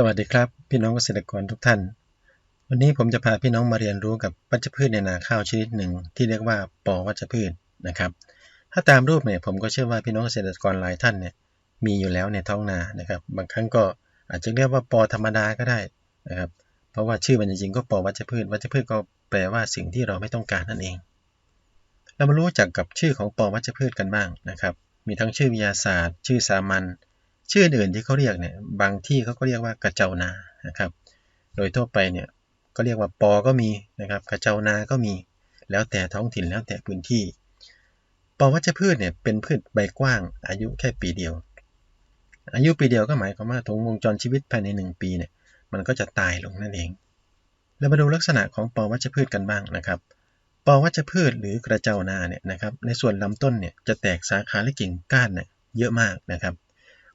สวัสดีครับพี่น้องเกษตรกรทุกท่าน วันนี้ผมจะพาพี่น้องมาเรียนรู้กับวัชพืชในนาข้าวชนิดหนึ่งที่เรียกว่าปอวัชพืชนะครับ ถ้าตามรูปเนี่ยผมก็เชื่อว่าพี่น้องเกษตรกรหลายท่านเนี่ยมีอยู่แล้วในท้องนานะครับ บางครั้งก็อาจจะเรียกว่าปอธรรมดาก็ได้นะครับเพราะว่าชื่อมันจริงๆก็ปอวัชพืช วัชพืชก็แปลว่าสิ่งที่เราไม่ต้องการนั่นเอง เรามารู้จักกับชื่อของปอวัชพืชกันบ้างนะครับ มีทั้งชื่อวิทยาศาสตร์ ชื่อสามัญ ชื่ออื่นที่เขาเรียกเนี่ยบางที่เขาก็เรียกว่ากระเจ้านานะครับ โดยทั่วไปเนี่ยก็เรียกว่าปอก็มีนะครับ กระเจ้านาก็มี แล้วแต่ท้องถิ่นแล้วแต่พื้นที่ ปอวัชพืชเนี่ยเป็นพืชใบกว้าง อายุแค่ปีเดียว อายุปีเดียวก็หมายความว่าถึงวงจรชีวิตภายใน 1 ปีเนี่ยมันก็จะตายลงนั่นเองเรามาดูลักษณะของปอวัชพืชกันบ้างนะครับปอวัชพืชหรือกระเจ้านาเนี่ยนะครับในส่วนลำต้นเนี่ยจะแตกสาขาและกิ่งก้านเนี่ยเยอะมากนะครับ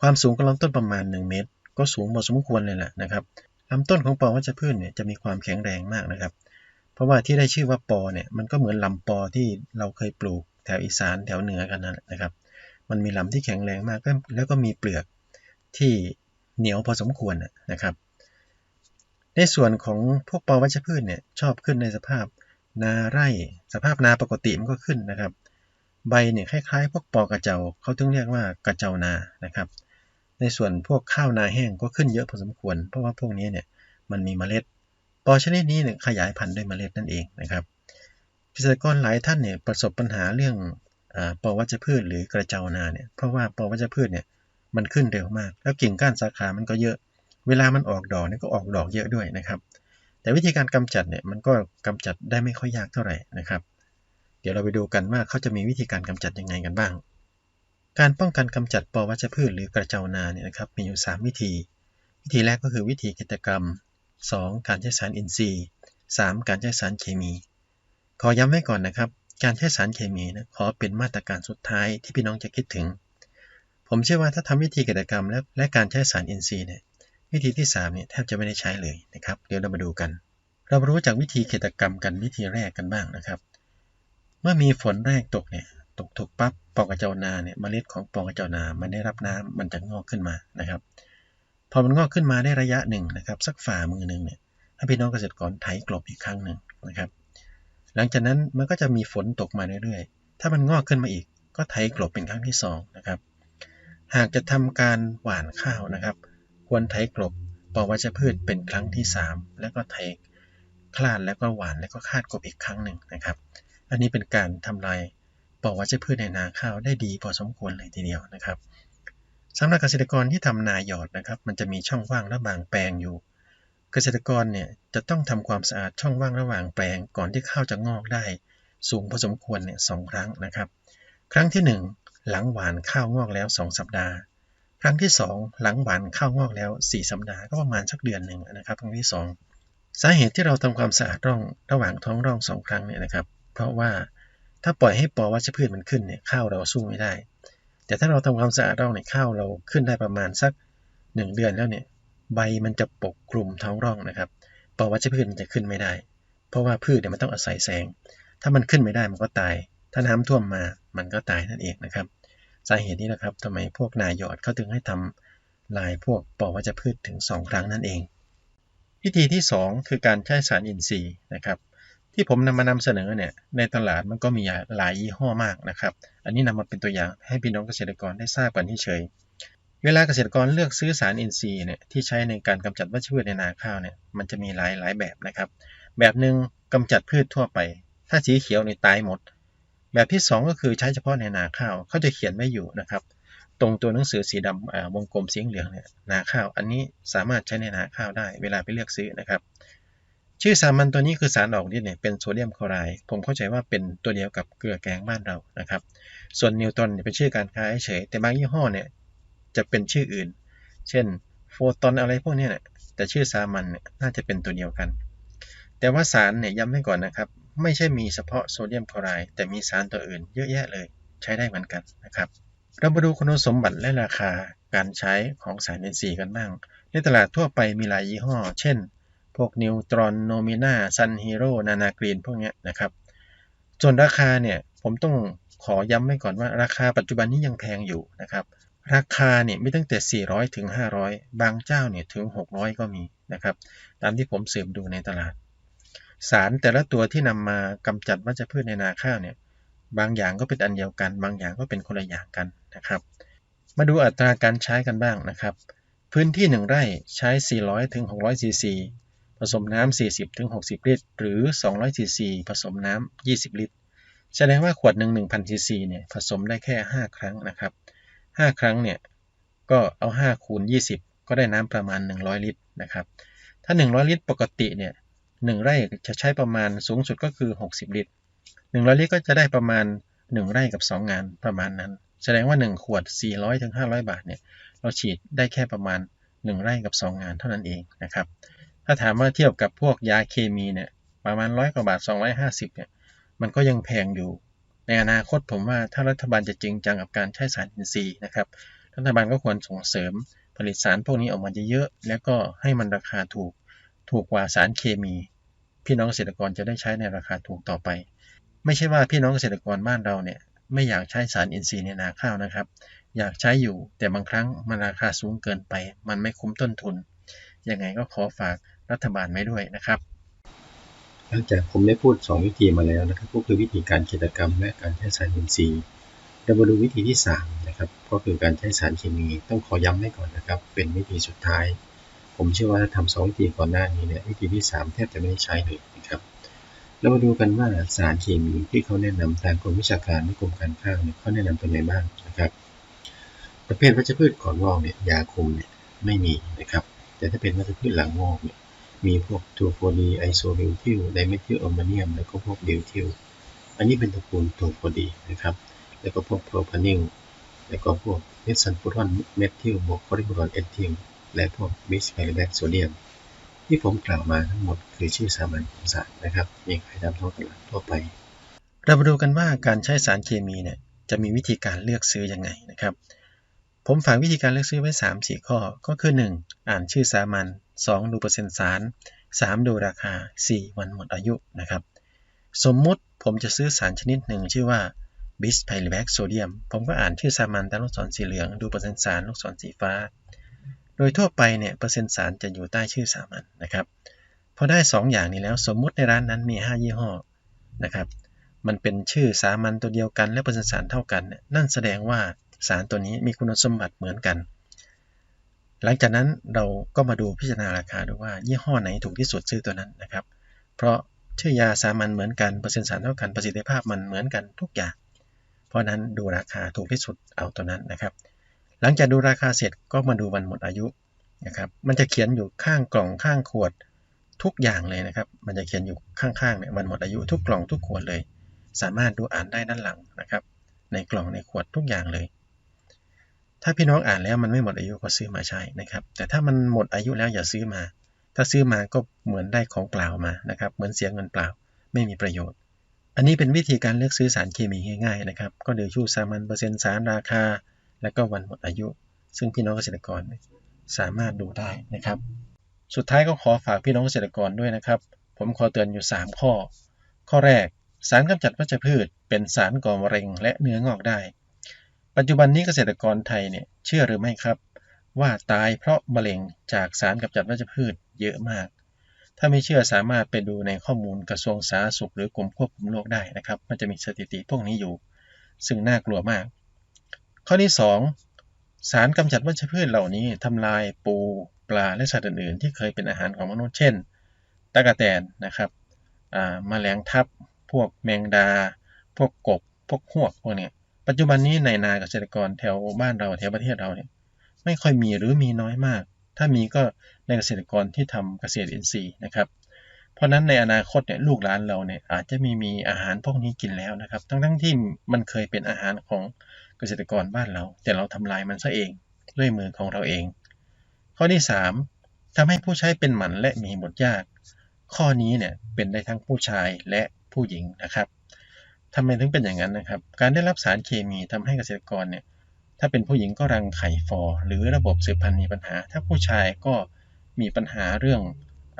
ความสูงของลำต้นประมาณ 1 เมตร ก็สูงพอสมควรเลยแหละนะครับลำต้นของปอวัชพืชเนี่ยจะมีความแข็งแรงมากนะครับ เพราะว่าที่ได้ชื่อว่าปอเนี่ยมันก็เหมือนลำปอที่เราเคยปลูกแถวอีสานแถวเหนือกันนั่นแหละนะครับ มันมีลำที่แข็งแรงมากแล้วก็มีเปลือกที่เหนียวพอสมควรนะครับ ในส่วนของพวกปอวัชพืชเนี่ยชอบขึ้นในสภาพนาไร่ สภาพนาปกติมันก็ขึ้นนะครับ ใบเนี่ยคล้ายๆ พวกปอกระเจาเขาถึงเรียกว่ากระเจานานะครับ ในส่วนพวกข้าวนาแห้งก็ขึ้นเยอะพอสมควร เพราะว่าพวกนี้เนี่ยมันมีเมล็ดปอชนิดนี้เนี่ยขยายพันธุ์ด้วยเมล็ดนั่นเองนะครับเกษตรกรหลายท่านเนี่ยประสบปัญหาเรื่องปอวัชพืชหรือกระเจ้านาเนี่ยเพราะว่าปอวัชพืชเนี่ยมันขึ้นเร็วมาก แล้วกิ่งก้านสาขามันก็เยอะ เวลามันออกดอกเนี่ยก็ออกดอกเยอะด้วยนะครับ แต่วิธีการกำจัดเนี่ยมันก็กำจัดได้ไม่ค่อยยากเท่าไหร่นะครับ เดี๋ยวเราไปดูกันว่าเขาจะมีวิธีการกำจัดยังไงกันบ้าง การป้องกันกำจัดปอวัชพืชหรือกระเจานาเนี่ยนะครับมีอยู่ 3 วิธี วิธีแรกก็คือวิธีกิจกรรม 2. การใช้สารอินทรีย์ 3. การใช้สารเคมี ขอย้ำไว้ก่อนนะครับ การใช้สารเคมีนะขอเป็นมาตรการสุดท้ายที่พี่น้องจะคิดถึง ผมเชื่อว่าถ้าทำวิธีกิจกรรมและและการใช้สารอินทรีย์เนี่ยวิธีที่3เนี่ยแทบจะไม่ได้ใช้เลยนะครับเดี๋ยวเรามาดูกัน เรารู้จากวิธีกิจกรรมกันวิธีแรกกันบ้างนะครับ เมื่อมีฝนแรกตกเนี่ย ตกถูกปั๊บปองกระเจ้านาเนี่ยเมล็ดของปองกระเจ้านา มันได้รับน้ำมันจะงอกขึ้นมานะครับ พอมันงอกขึ้นมาได้ระยะหนึ่งนะครับสักฝ่ามือหนึ่งเนี่ยให้พี่น้องเกษตรกรไถกลบอีกครั้งหนึ่งนะครับ หลังจากนั้นมันก็จะมีฝนตกมาเรื่อยๆ ถ้ามันงอกขึ้นมาอีก ก็ไถกลบเป็นครั้งที่2นะครับหากจะทำการหว่านข้าวนะครับ ควรไถกลบปอวัชพืชเป็นครั้งที่ 3 แล้วก็ไถคลาดแล้วก็หว่านแล้วก็คาดกลบอีกครั้งหนึ่งนะครับ อันนี้เป็นการทำลาย ปอกวัชพืชในนาข้าวได้ดีพอสมควรเลยทีเดียวนะครับสำหรับเกษตรกรที่ทำนาหยอดนะครับ มันจะมีช่องว่างระหว่างแปลงอยู่ เกษตรกรเนี่ยจะต้องทำความสะอาดช่องว่างระหว่างแปลงก่อนที่ข้าวจะงอกได้ สูงพอสมควรเนี่ยสองครั้งนะครับ ครั้งที่ 1 หลังหวานข้าวงอกแล้ว 2 สัปดาห์ ครั้งที่ 2 หลังหวานข้าวงอกแล้ว 4 สัปดาห์ก็ประมาณสักเดือนหนึ่งนะครับ ครั้งที่ 2 สาเหตุที่เราทำความสะอาดร่องระหว่างท้องร่องสองครั้งเนี่ยนะครับ เพราะว่า ถ้าปล่อยให้ปอวัชพืชมันขึ้นเนี่ยข้าวเราสู้ไม่ได้ แต่ถ้าเราทำความสะอาดร่องในข้าวเราขึ้นได้ประมาณสัก 1 เดือนแล้วเนี่ยใบมันจะปกคลุมท้องร่องนะครับปอวัชพืชมันจะขึ้นไม่ได้ เพราะว่าพืชเนี่ยมันต้องอาศัยแสง ถ้ามันขึ้นไม่ได้มันก็ตาย ถ้าน้ำท่วมมามันก็ตายนั่นเองนะครับ สาเหตุนี้นะครับทำไมพวกนายยอดเขาถึงให้ทำลายพวกปอวัชพืชถึง 2 ครั้งนั่นเอง วิธีที่ 2 คือการใช้สารอินทรีย์นะครับ ที่ผมนำมานำเสนอเนี่ยในตลาดมันก็มีหลายยี่ห้อมากนะครับ อันนี้นำมาเป็นตัวอย่างให้พี่น้องเกษตรกรได้ทราบกันที่เฉยเวลาเกษตรกรเลือกซื้อสารอินทรีย์เนี่ยที่ใช้ในการกำจัดวัชพืชในนาข้าวเนี่ยมันจะมีหลายหลายแบบนะครับ แบบหนึ่งกำจัดพืชทั่วไป ถ้าสีเขียวในตายหมด แบบที่ 2 ก็คือใช้เฉพาะในนาข้าวเขาจะเขียนไว้อยู่นะครับ ตรงตัวหนังสือสีดำวงกลมสีเหลืองเนี่ยนาข้าว อันนี้สามารถใช้ในนาข้าวได้ เวลาไปเลือกซื้อนะครับ ชื่อสามัญตัวนี้คือสารออกฤทธิ์เนี่ยเป็นโซเดียมคลอไรด์ผมเข้าใจว่าเป็นตัวเดียวกับเกลือแกงบ้านเรานะครับ ส่วนนิวตรอนเป็นชื่อการค้าเฉยแต่บางยี่ห้อเนี่ยจะเป็นชื่ออื่น เช่นโฟตอนอะไรพวกนี้เนี่ยแต่ชื่อสามัญเนี่ยน่าจะเป็นตัวเดียวกัน แต่ว่าสารเนี่ยย้ำให้ก่อนนะครับ ไม่ใช่มีเฉพาะโซเดียมคลอไรด์แต่มีสารตัวอื่น เยอะแยะเลยใช้ได้เหมือนกันนะครับ เรามาดูคุณสมบัติและราคาการใช้ของสารอินทรีย์กันบ้างในตลาดทั่วไปมีหลายยี่ห้อ เช่น พวกนิวตรอนโนมินาซันฮีโร่นานากรีนพวกนี้นะครับ ส่วนราคาเนี่ยผมต้องขอย้ำไว้ก่อนว่าราคาปัจจุบันนี้ยังแพงอยู่นะครับ ราคาเนี่ยไมีตั้งแต่ 400 ถึง 500 บางเจ้าเนี่ยถึง 600 ก็มีนะครับ ตามที่ผมสืบดูในตลาด สารแต่ละตัวที่นำมากำจัดวัชพืชในนาข้าวเนี่ยบางอย่างก็เป็นอันเดียวกัน บางอย่างก็เป็นคนละอย่างกันนะครับ มาดูอัตราการใช้กันบ้างนะครับ พื้นที่ 1 ไร่ใช้ 400 ถึง 600ซีซี ผสมน้ำ40ถึง60 ลิตร หรือ 200ซีซีผสมน้ำ20 ลิตร แสดงว่าขวดหนึ่ง1,000ซีซีเนี่ยผสมได้แค่ 5 ครั้งนะครับ 5 ครั้งเนี่ยก็เอา 5 คูณ 20 ก็ได้น้ำประมาณ 100 ลิตรนะครับ ถ้า 100 ลิตรปกติเนี่ย1ไร่จะใช้ประมาณสูงสุดก็คือ 60 ลิตร 100 ลิตรก็จะได้ประมาณ 1 ไร่กับ 2 งานประมาณนั้น แสดงว่า 1 ขวด 400-500 บาทเนี่ยเราฉีดได้แค่ประมาณ 1 ไร่กับ 2 งานเท่านั้นเองนะครับ ถ้าถามว่าเทียบกับพวกยาเคมีเนี่ยประมาณร้อยกว่าบาท 250เนี่ยมันก็ยังแพงอยู่ ในอนาคตผมว่าถ้ารัฐบาลจะจริงจังกับการใช้สารอินทรีย์นะครับ รัฐบาลก็ควรส่งเสริมผลิตสารพวกนี้ออกมาเยอะๆแล้วก็ให้มันราคาถูกถูกกว่าสารเคมี พี่น้องเกษตรกรจะได้ใช้ในราคาถูกต่อไป ไม่ใช่ว่าพี่น้องเกษตรกรบ้านเราเนี่ยไม่อยากใช้สารอินทรีย์ในนาข้าวนะครับ อยากใช้อยู่แต่บางครั้งมันราคาสูงเกินไป มันไม่คุ้มต้นทุนยังไงก็ขอฝาก รัฐบาลไว้ด้วยนะครับหลังจากผมได้พูด 2 วิธีมาแล้วนะครับก็คือวิธีการเกษตรกรรม และการใช้สารอินทรีย์เรามาดูวิธีที่3นะครับก็คือการใช้สารเคมี ต้องขอย้ำไว้ก่อนนะครับ เป็นวิธีสุดท้าย ผมเชื่อว่าถ้าทำสองวิธีก่อนหน้านี้เนี่ยวิธีที่ 3 แทบจะไม่ได้ใช้เลยนะครับเรามาดูกันว่าสารเคมีที่เขาแนะนำทางกรมวิชาการและกรมการข้าวเนี่ยเขาแนะนำเป็นไงบ้างนะครับประเภทวัชพืชก่อนงอกเนี่ยยาคุมเนี่ยไม่มีนะครับแต่ถ้าเป็นวัชพืชหลังงอกเนี่ย มีพวกทูโฟดีไอโซลิวทิลไดเมทิลอมมเนียม แล้วก็พวกดิวทิลอันนี้เป็นตระกูลทูโฟดีนะครับ แล้วก็พวกโพรพานิลแล้วก็พวกเมสันฟูรอนเมทิลบวกคอริบูรอนเอทิลและพวกบิสไพลแบคโซเดียมที่ผมกล่าวมาทั้งหมดคือชื่อสามัญของสารนะครับ มีขายตามท้องตลาดทั่วไป เรามาดูกันว่าการใช้สารเคมีเนี่ยจะมีวิธีการเลือกซื้อยังไงนะครับ ผมฝากวิธีการเลือกซื้อไว้ 3-4 ข้อก็คือ 1. อ่านชื่อสามัญ 2 ดูเปอร์เซ็นต์สาร 3 ดูราคา 4 วันหมดอายุนะครับ สมมุติผมจะซื้อสารชนิดหนึ่งชื่อว่าบิสไพลแบคโซเดียม ผมก็อ่านชื่อสามัญตามลูกศรสีเหลือง ดูเปอร์เซ็นต์สารลูกศรสีฟ้า โดยทั่วไปเนี่ยเปอร์เซ็นต์สารจะอยู่ใต้ชื่อสามัญนะครับ พอได้ 2 อย่างนี้แล้วสมมุติในร้านนั้นมี 5 ยี่ห้อนะครับ มันเป็นชื่อสามัญตัวเดียวกันและเปอร์เซ็นต์สารเท่ากัน นั่นแสดงว่าสารตัวนี้มีคุณสมบัติเหมือนกัน หลังจากนั้นเราก็มาดูพิจารณาราคาดูว่ายี่ห้อไหนถูกที่สุดซื้อตัวนั้นนะครับ เพราะชื่อยาสามัญเหมือนกันเปอร์เซ็นต์สารเท่ากันประสิทธิภาพมันเหมือนกันทุกอย่าง เพราะนั้นดูราคาถูกที่สุดเอาตัวนั้นนะครับ หลังจากดูราคาเสร็จก็มาดูวันหมดอายุนะครับมันจะเขียนอยู่ข้างกล่องข้างขวดทุกอย่างเลยนะครับ มันจะเขียนอยู่ข้างๆเนี่ยวันหมดอายุทุกกล่องทุกขวดเลย สามารถดูอ่านได้ด้านหลังนะครับ ในกล่องในขวดทุกอย่างเลย ถ้าพี่น้องอ่านแล้วมันไม่หมดอายุก็ซื้อมาใช้นะครับ แต่ถ้ามันหมดอายุแล้วอย่าซื้อมา ถ้าซื้อมาก็เหมือนได้ของเปล่ามานะครับ เหมือนเสียเงินเปล่า ไม่มีประโยชน์ อันนี้เป็นวิธีการเลือกซื้อสารเคมีง่ายๆนะครับ ก็ดูชูสามัญเปอร์เซ็นต์สารราคา และก็วันหมดอายุ ซึ่งพี่น้องเกษตรกรสามารถดูได้นะครับ สุดท้ายก็ขอฝากพี่น้องเกษตรกรด้วยนะครับ ผมขอเตือนอยู่ 3 ข้อ ข้อแรก สารกำจัดวัชพืช เป็นสารก่อมะเร็งและเนื้องอกได้ ปัจจุบันนี้เกษตรกรไทยเนี่ยเชื่อหรือไม่ครับ ว่าตายเพราะมะเร็งจากสารกำจัดวัชพืชเยอะมาก ถ้าไม่เชื่อสามารถไปดูในข้อมูลกระทรวงสาธารณสุข หรือกรมควบคุมโรคได้นะครับ มันจะมีสถิติพวกนี้อยู่ ซึ่งน่ากลัวมาก ข้อที่ 2 สารกำจัดวัชพืชเหล่านี้ทำลายปูปลาและสัตว์อื่นๆ ที่เคยเป็นอาหารของมนุษย์เช่นตะกะแตนนะครับมแมลงทับ พวกแมงดา พวกกบ พวกหวกพวกนี้ ปัจจุบันนี้ในนาเกษตรกรแถวบ้านเราแถวประเทศเราเนี่ยไม่ค่อยมีหรือมีน้อยมาก ถ้ามีก็ในเกษตรกรที่ทำเกษตรอินทรีย์นะครับ เพราะนั้นในอนาคตเนี่ยลูกหลานเราเนี่ยอาจจะมีมีอาหารพวกนี้กินแล้วนะครับ ทั้งทั้งที่มันเคยเป็นอาหารของเกษตรกรบ้านเรา แต่เราทำลายมันซะเองด้วยมือของเราเอง ข้อที่ 3ทำให้ผู้ใช้เป็นหมันและมีหมดยาก ข้อนี้เนี่ยเป็นได้ทั้งผู้ชายและผู้หญิงนะครับ ทำไมถึงเป็นอย่างนั้นนะครับ การได้รับสารเคมีทำให้เกษตรกรเนี่ย ถ้าเป็นผู้หญิงก็รังไข่ฟอ หรือระบบสืบพันธุ์มีปัญหา ถ้าผู้ชายก็มีปัญหาเรื่อง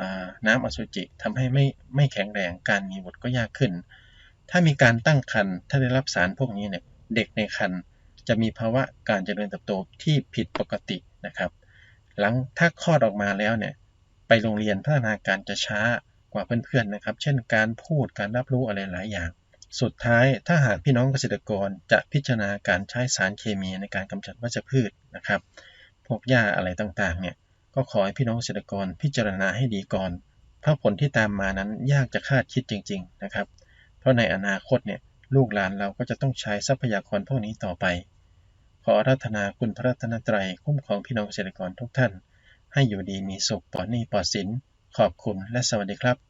อน้ำอสุจิทำให้ไม่ไม่แข็งแรง การมีบุตรก็ยากขึ้น ถ้ามีการตั้งครรภ์ ถ้าได้รับสารพวกนี้เนี่ย เด็กในครรภ์จะมีภาวะการเจริญเติบโตที่ผิดปกตินะครับ หลังถ้าคลอดออกมาแล้วเนี่ย ไปโรงเรียนพัฒนาการจะช้ากว่าเพื่อนๆนะครับ เช่น การพูด การรับรู้อะไรหลายอย่าง สุดท้ายถ้าหากพี่น้องเกษตรกรจะพิจารณาการใช้สารเคมีในการกำจัดวัชพืชนะครับ พวกหญ้าอะไรต่างๆเนี่ยก็ขอให้พี่น้องเกษตรกรพิจารณาให้ดีก่อน เพราะผลที่ตามมานั้นยากจะคาดคิดจริง ๆนะครับ เพราะในอนาคตเนี่ยลูกหลานเราก็จะต้องใช้ทรัพยากรพวกนี้ต่อไป ขอรัธนาคุณพระรัตนตรัยคุ้มครองพี่น้องเกษตรกรทุกท่าน ให้อยู่ดีมีสุขปลอดหนี้ปลอดสินขอบคุณและสวัสดีครับ